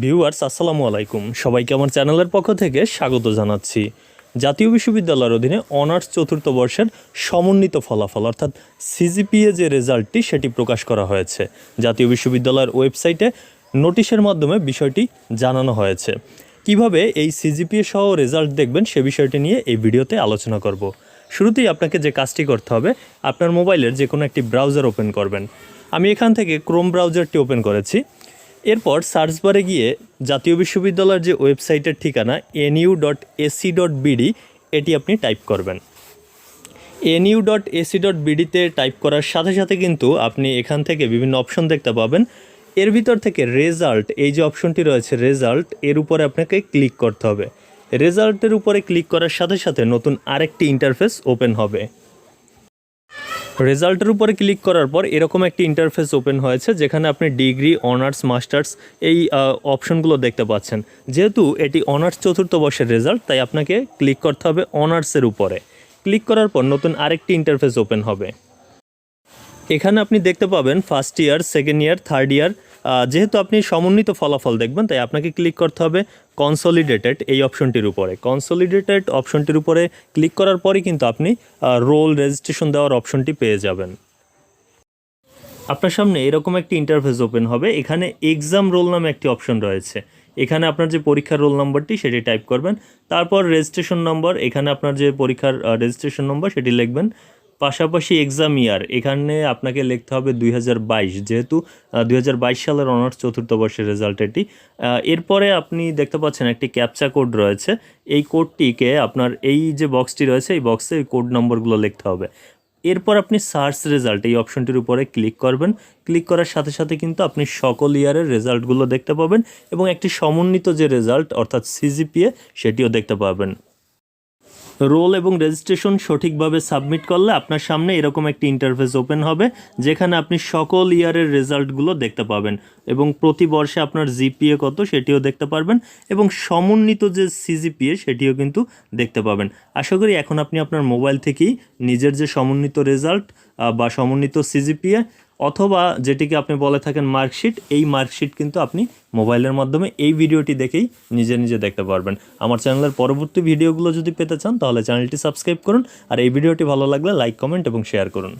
Viewers, আসসালামু আলাইকুম। সবাইকে আমার চ্যানেলের পক্ষ থেকে স্বাগত জানাচ্ছি। জাতীয় বিশ্ববিদ্যালয়ের অধীনে অনার্স চতুর্থ বর্ষের সমন্বিত ফলাফল, অর্থাৎ সিজিপিএ যে রেজাল্টটি, সেটি প্রকাশ করা হয়েছে। জাতীয় বিশ্ববিদ্যালয়ের ওয়েবসাইটে নোটিশের মাধ্যমে বিষয়টি জানানো হয়েছে। কীভাবে এই সিজিপিএ সহ রেজাল্ট দেখবেন, সে বিষয়টি নিয়ে এই ভিডিওতে আলোচনা করব। শুরুতেই আপনাকে যে কাজটি করতে হবে, আপনার মোবাইলের যে কোনো একটি ব্রাউজার ওপেন করবেন। আমি এখান থেকে ক্রোম ব্রাউজারটি ওপেন করেছি। এরপর সার্চ বারে গিয়ে জাতীয় বিশ্ববিদ্যালয়ের যে ওয়েবসাইটের ঠিকানা NU dot AC dot BD এটি আপনি টাইপ করবেন। এনইউ ডট এসি ডট বিডিতে টাইপ করার সাথে সাথে কিন্তু আপনি এখান থেকে বিভিন্ন অপশন দেখতে পাবেন। এর ভিতর থেকে রেজাল্ট, এই যে অপশনটি রয়েছে রেজাল্ট, এর উপরে আপনাকে ক্লিক করতে হবে। রেজাল্টের উপরে ক্লিক করার সাথে সাথে নতুন আরেকটি ইন্টারফেস ওপেন হবে। রেজাল্টের উপরে ক্লিক করার পর এরকম একটি ইন্টারফেস ওপেন হয়েছে, যেখানে আপনি ডিগ্রি অনার্স মাস্টার্স এই অপশনগুলো দেখতে পাচ্ছেন। যেহেতু এটি অনার্স চতুর্থ বর্ষের রেজাল্ট তাই আপনাকে ক্লিক করতে হবে অনার্সের উপরে। ক্লিক করার পর নতুন আরেকটি ইন্টারফেস ওপেন হবে। এখানে আপনি দেখতে পাবেন first year second year third year যেহেতু আপনি সমন্বিত ফলাফল দেখবেন, তাই আপনাকে ক্লিক করতে হবে কনসলিডেটেড এই অপশনটির উপরে। কনসলিডেটেড অপশনটির উপরে ক্লিক করার পরই কিন্তু আপনি রোল রেজিস্ট্রেশন দেওয়ার অপশনটি পেয়ে যাবেন। আপনার সামনে এরকম একটি ইন্টারফেস ওপেন হবে। এখানে এক্সাম রোল নামে একটি অপশন রয়েছে। এখানে আপনার যে পরীক্ষার রোল নম্বরটি সেটি টাইপ করবেন। তারপর রেজিস্ট্রেশন নম্বর এখানে আপনার যে পরীক্ষার রেজিস্ট্রেশন নম্বর সেটি লিখবেন। পাশাপাশি এক্সাম ইয়ার এখানে আপনাকে লিখতে হবে দুই হাজার বাইশ, যেহেতু দুই হাজার বাইশ সালের অনার্স চতুর্থ বর্ষের রেজাল্ট এটি। এরপরে আপনি দেখতে পাচ্ছেন একটি ক্যাপচা কোড রয়েছে। এই কোডটিকে আপনার এই যে বক্সটি রয়েছে, এই বক্সে এই কোড নম্বরগুলো লিখতে হবে। এরপর আপনি সার্চ রেজাল্ট এই অপশনটির উপরে ক্লিক করবেন। ক্লিক করার সাথে সাথে কিন্তু আপনি সকল ইয়ারের রেজাল্টগুলো দেখতে পাবেন এবং একটি সমন্বিত যে রেজাল্ট অর্থাৎ সিজিপিএ সেটিও দেখতে পাবেন। রোল এবং রেজিস্ট্রেশন সঠিকভাবে সাবমিট করলে আপনার সামনে এরকম একটি ইন্টারফেস ওপেন হবে, যেখানে আপনি সকল ইয়ারের রেজাল্টগুলো দেখতে পাবেন এবং প্রতি বর্ষে আপনার জিপিএ কত সেটিও দেখতে পারবেন এবং সমন্বিত যে সিজিপিএ সেটিও কিন্তু দেখতে পাবেন। আশা করি এখন আপনি আপনার মোবাইল থেকেই নিজের যে সমন্বিত রেজাল্ট বা সমন্বিত সিজিপিএ অথবা যেটিকে আপনি বলে থাকেন মার্কশিট, এই মার্কশিট কিন্তু আপনি মোবাইলের মাধ্যমে এই ভিডিওটি দেখেই নিজে নিজে দেখতে পারবেন। আমার চ্যানেলের পরবর্তী ভিডিওগুলো যদি পেতে চান, তাহলে চ্যানেলটি সাবস্ক্রাইব করুন, আর এই ভিডিওটি ভালো লাগলে লাইক, কমেন্ট এবং শেয়ার করুন।